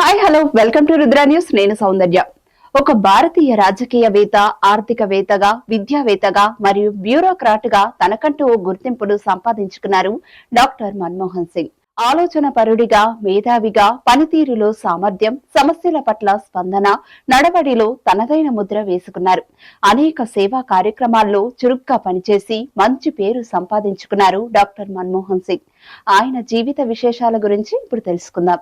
Hi hello welcome to Rudra News నేను సౌందర్య. ఒక భారతీయ రాజకీయవేత్త ఆర్థికవేత్తగా విద్యావేత్తగా మరియు బ్యూరోక్రాట్గా తనకంటూ ఓ గుర్తింపును సంపాదించుకున్నారు డాక్టర్ మన్మోహన్ సింగ్. ఆలోచన పరుడిగా మేధావిగా పనితీరులో సామర్థ్యం సమస్యల పట్ల స్పందన నడవడిలో తనదైన ముద్ర వేసుకున్నారు. అనేక సేవా కార్యక్రమాల్లో చురుగ్గా పనిచేసి మంచి పేరు సంపాదించుకున్నారు డాక్టర్ మన్మోహన్ సింగ్. ఆయన జీవిత విశేషాల గురించి ఇప్పుడు తెలుసుకుందాం.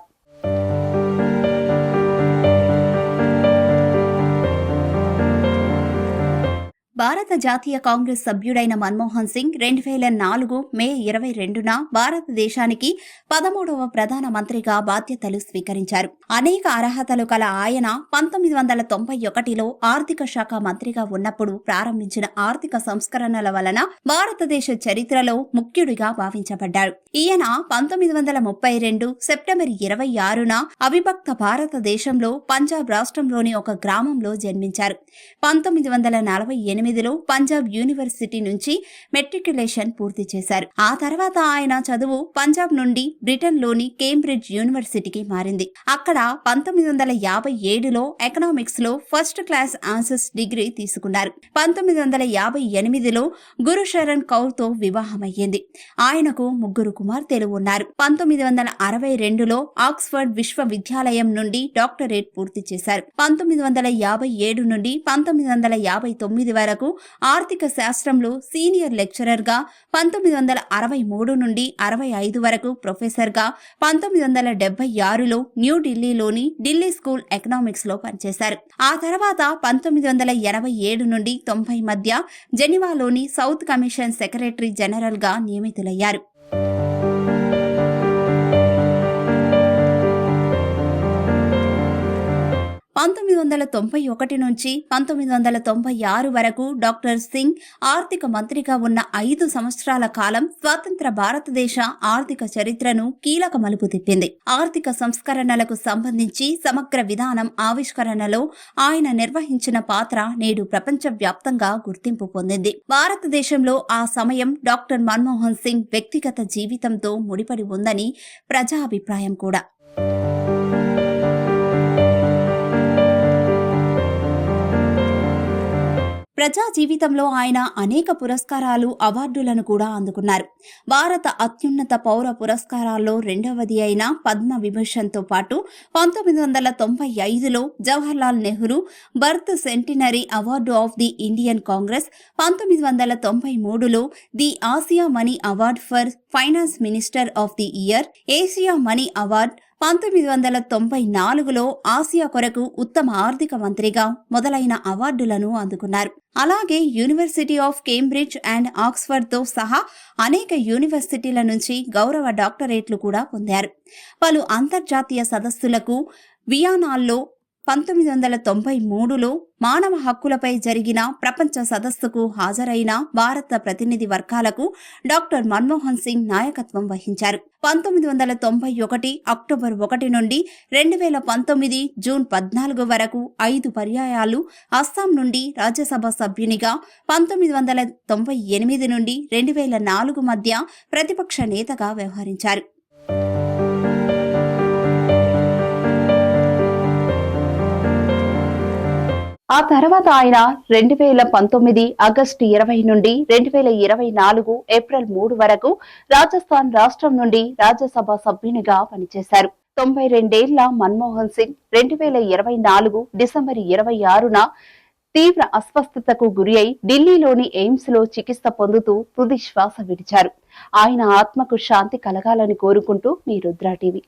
భారత జాతీయ కాంగ్రెస్ సభ్యుడైన మన్మోహన్ సింగ్ రెండు వేల నాలుగు మే ఇరవై రెండున భారతదేశానికి పదమూడవ ప్రధాన మంత్రిగా బాధ్యతలు స్వీకరించారు. అనేక అర్హతలు కల ఆయన పంతొమ్మిది వందల తొంభై ఒకటిలో ఆర్థిక శాఖ మంత్రిగా ఉన్నప్పుడు ప్రారంభించిన ఆర్థిక సంస్కరణల వలన భారతదేశ చరిత్రలో ముఖ్యుడిగా భావించబడ్డారు. ఈయన పంతొమ్మిది వందల ముప్పై రెండు సెప్టెంబర్ ఇరవై ఆరున అవిభక్త భారతదేశంలో పంజాబ్ రాష్ట్రంలోని ఒక గ్రామంలో జన్మించారు. పంతొమ్మిది వందల నలభై ఎనిమిది ఎనిమిదిలో పంజాబ్ యూనివర్సిటీ నుంచి మెట్రికులేషన్ పూర్తి చేశారు. ఆ తర్వాత ఆయన చదువు పంజాబ్ నుండి బ్రిటన్లోని కేంబ్రిడ్జ్ యూనివర్సిటీకి మారింది. అక్కడ పంతొమ్మిది వందల యాభై ఏడులో ఎకనామిక్స్లో ఫస్ట్ క్లాస్ ఆన్సర్స్ డిగ్రీ తీసుకున్నారు. పంతొమ్మిది వందల యాభై ఎనిమిదిలో గురు శరణ్ కౌర్తో వివాహమయ్యింది. ఆయనకు ముగ్గురు కుమార్తెలు ఉన్నారు. పంతొమ్మిది వందల అరవై రెండులో ఆక్స్ఫర్డ్ విశ్వవిద్యాలయం నుండి డాక్టరేట్ పూర్తి చేశారు. పంతొమ్మిది వందల యాభై ఏడు నుండి పంతొమ్మిది వందల యాభై తొమ్మిది వరకు ఆర్థిక శాస్త్రంలో సీనియర్ లెక్చరర్గా పంతొమ్మిది వందల అరవై మూడు నుండి అరవై ఐదు వరకు ప్రొఫెసర్గా పంతొమ్మిది వందల డెబ్బై ఆరులో న్యూఢిల్లీలోని ఢిల్లీ స్కూల్ ఎకనామిక్స్లో పనిచేశారు. ఆ తర్వాత పంతొమ్మిది వందల ఎనభై ఏడు నుండి తొంభై మధ్య జెనీవాలోని సౌత్ కమిషన్ సెక్రటరీ జనరల్గా నియమితులయ్యారు. పంతొమ్మిది వందల తొంభై ఒకటి నుంచి పంతొమ్మిది వందల తొంభై ఆరు వరకు డాక్టర్ సింగ్ ఆర్థిక మంత్రిగా ఉన్న ఐదు సంవత్సరాల కాలం స్వాతంత్ర భారతదేశ ఆర్థిక చరిత్రను కీలక మలుపు తిప్పింది. ఆర్థిక సంస్కరణలకు సంబంధించి సమగ్ర విధానం ఆవిష్కరణలో ఆయన నిర్వహించిన పాత్ర నేడు ప్రపంచవ్యాప్తంగా గుర్తింపు పొందింది. భారతదేశంలో ఆ సమయం డాక్టర్ మన్మోహన్ సింగ్ వ్యక్తిగత జీవితంతో ముడిపడి ఉందని ప్రజా అభిప్రాయం కూడా. ప్రజా జీవితంలో ఆయన అనేక పురస్కారాలు అవార్డులను కూడా అందుకున్నారు. భారత అత్యున్నత పౌర పురస్కారాల్లో రెండవది అయిన పద్మ విభూషణ్తో పాటు పంతొమ్మిది వందల తొంభై ఐదులో Jawaharlal Nehru birth centenary award of the Indian Congress పంతొమ్మిది వందల తొంభై మూడులో the Asia Money award for finance minister of the year Asia Money award పంతొమ్మిది వందల తొంభై నాలుగులో ఆసియా కొరకు ఉత్తమ ఆర్థిక మంత్రిగా మొదలైన అవార్డులను అందుకున్నారు. అలాగే యూనివర్సిటీ ఆఫ్ కేంబ్రిడ్జ్ అండ్ ఆక్స్ఫర్డ్తో సహా అనేక యూనివర్సిటీల నుంచి గౌరవ డాక్టరేట్లు కూడా పొందారు. పలు అంతర్జాతీయ సదస్సులకు వియానాల్లో పంతొమ్మిది వందల తొంభై మూడులో మానవ హక్కులపై జరిగిన ప్రపంచ సదస్సుకు హాజరైన భారత ప్రతినిధి వర్గాలకు డాక్టర్ మన్మోహన్ సింగ్ నాయకత్వం వహించారు. పంతొమ్మిది వందల తొంభై ఒకటి అక్టోబర్ ఒకటి నుండి రెండు వేల పంతొమ్మిది జూన్ పద్నాలుగు వరకు ఐదు పర్యాయాలు అస్సాం నుండి రాజ్యసభ సభ్యునిగా పంతొమ్మిది వందల తొంభై ఎనిమిది నుండి రెండు వేల నాలుగు మధ్య ప్రతిపక్ష నేతగా వ్యవహరించారు. ఆ తర్వాత ఆయన రెండు వేల పంతొమ్మిది ఆగస్టు ఇరవై నుండి రెండు వేల ఇరవై నాలుగు ఏప్రిల్ మూడు వరకు రాజస్థాన్ రాష్ట్రం నుండి రాజ్యసభ సభ్యునిగా పనిచేశారు. తొంభై రెండేళ్ళ మన్మోహన్ సింగ్ రెండు వేల ఇరవై నాలుగు డిసెంబర్ ఇరవై ఆరున తీవ్ర అస్వస్థతకు గురి అయి ఢిల్లీలోని ఎయిమ్స్లో చికిత్స పొందుతూ తుది శ్వాస విడిచారు. ఆయన ఆత్మకు శాంతి కలగాలని కోరుకుంటూ మీ రుద్రా టీవీ.